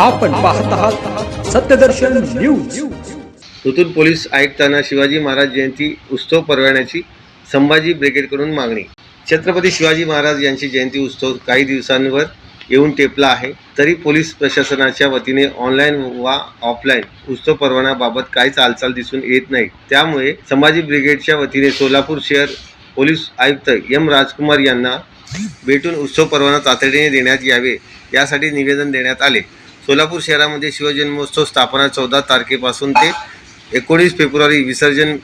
आपण पाहत आहात सत्यदर्शन न्यूज. नूतन पोलीस आयुक्तांना शिवाजी महाराज जयंती उत्सव परवान्याची संभाजी ब्रिगेडकडून मागणी. छत्रपती शिवाजी महाराज यांची जयंती उत्सव काही दिवसांवर येऊन टेपला आहे. तरी पोलीस प्रशासनाच्या वतीने ऑनलाईन वा ऑफलाईन उत्सव परवान्याबाबत काहीच हालचाल दिसून येत नाही. त्यामुळे संभाजी ब्रिगेडच्या वतीने सोलापूर शहर पोलीस आयुक्त एम राजकुमार यांना भेटून उत्सव परवाना तातडीने देण्यात यावे यासाठी निवेदन देण्यात आले. सोलापूर शहरामध्ये शिवजन्मोत्सव स्थापना चौदा तारखेपासून ते एकोणीस फेब्रुवारी विसर्जन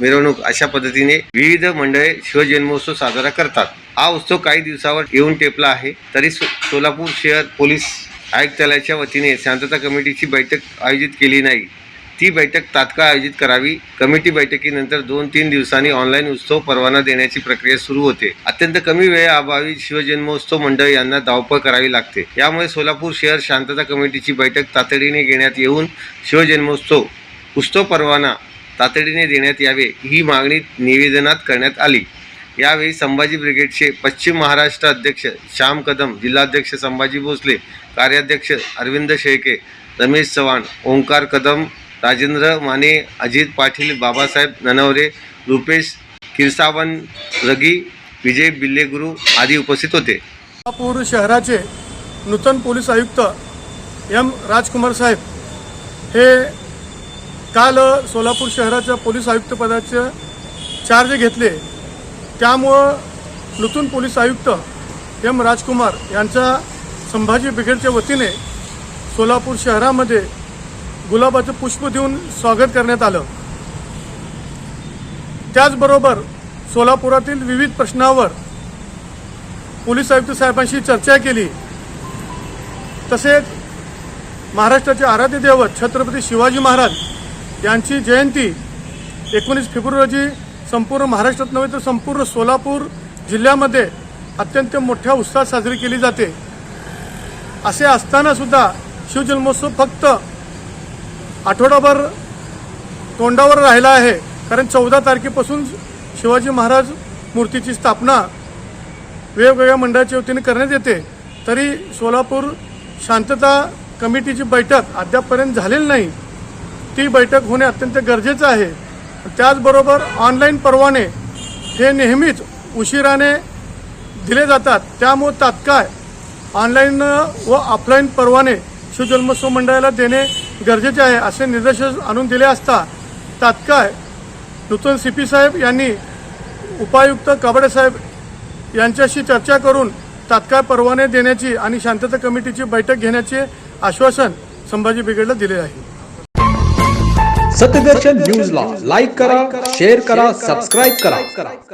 मिरवणूक अशा पद्धतीने विविध मंडळे शिवजन्मोत्सव साजरा करतात. हा उत्सव काही दिवसावर येऊन टेपला आहे. तरी सो सोलापूर शहर पोलीस आयुक्तालयाच्या वतीने शांतता कमिटीची बैठक आयोजित केली नाही. ती बैठक तात्काळ आयोजित करावी. कमिटी बैठकीनंतर दोन तीन दिवसांनी ऑनलाईन उत्सव परवाना देण्याची प्रक्रिया सुरू होते. अत्यंत कमी वेळेअभावी शिवजन्मोत्सव मंडळ यांना धावपळ करावी लागते. यामुळे सोलापूर शहर शांतता कमिटीची बैठक तातडीने घेण्यात येऊन शिवजन्मोत्सव उत्सव परवाना तातडीने देण्यात यावे ही मागणी निवेदनात करण्यात आली. यावेळी संभाजी ब्रिगेडचे पश्चिम महाराष्ट्र अध्यक्ष श्याम कदम जिल्हाध्यक्ष संभाजी भोसले कार्याध्यक्ष अरविंद शेळके रमेश चव्हाण ओंकार कदम राजेंद्र माने अजित पाटील बाबासाहेब ननवरे रुपेश किरसावन रगी विजय बिल्लेगुरू आदी उपस्थित होते. सोलापूर शहराचे नूतन पोलीस आयुक्त एम राजकुमार साहेब हे काल सोलापूर शहराच्या पोलीस आयुक्तपदाचे चार्ज घेतले. त्यामुळं नूतन पोलीस आयुक्त एम राजकुमार यांच्या संभाजी ब्रिगेडच्या वतीने सोलापूर शहरामध्ये गुलाबाचं पुष्प देऊन स्वागत करण्यात आलं. त्याचबरोबर सोलापुरातील विविध प्रश्नावर पोलीस आयुक्त साहेबांशी चर्चा केली. तसेच महाराष्ट्राचे आराध्य दैवत छत्रपती शिवाजी महाराज यांची जयंती एकोणीस फेब्रुवारी रोजी संपूर्ण महाराष्ट्रात नव्हे तर संपूर्ण सोलापूर जिल्ह्यामध्ये अत्यंत मोठ्या उत्साहात साजरी केली जाते. असे असतानासुद्धा शिवजन्मोत्सव फक्त आठवडाभर तोंडावर राहिला आहे. कारण चौदा तारखेपासून शिवाजी महाराज मूर्तीची स्थापना वेगवेगळ्या मंडळाच्या वतीने करण्यात येते. तरी सोलापूर शांतता कमिटीची बैठक अद्यापपर्यंत झालेली नाही. ती बैठक होणे अत्यंत गरजेचं आहे. त्याचबरोबर ऑनलाईन परवाने हे नेहमीच उशिराने दिले जातात. त्यामुळे तात्काळ ऑनलाईन व ऑफलाईन परवाने शिवजन्मोत्सव मंडळाला देणे गरजेचे आहे असे निर्देश आणून दिले असता तात्काळ नूतन सी पी साहेब यांनी उपायुक्त काबडे साहेब यांच्याशी चर्चा करून तात्काळ परवाने देण्याची आणि शांतता कमिटीची बैठक घेण्याचे आश्वासन संभाजी ब्रिगेडला दिले आहे. सत्यदर्शन न्यूजला लाईक करा शेअर करा सबस्क्राईब करा.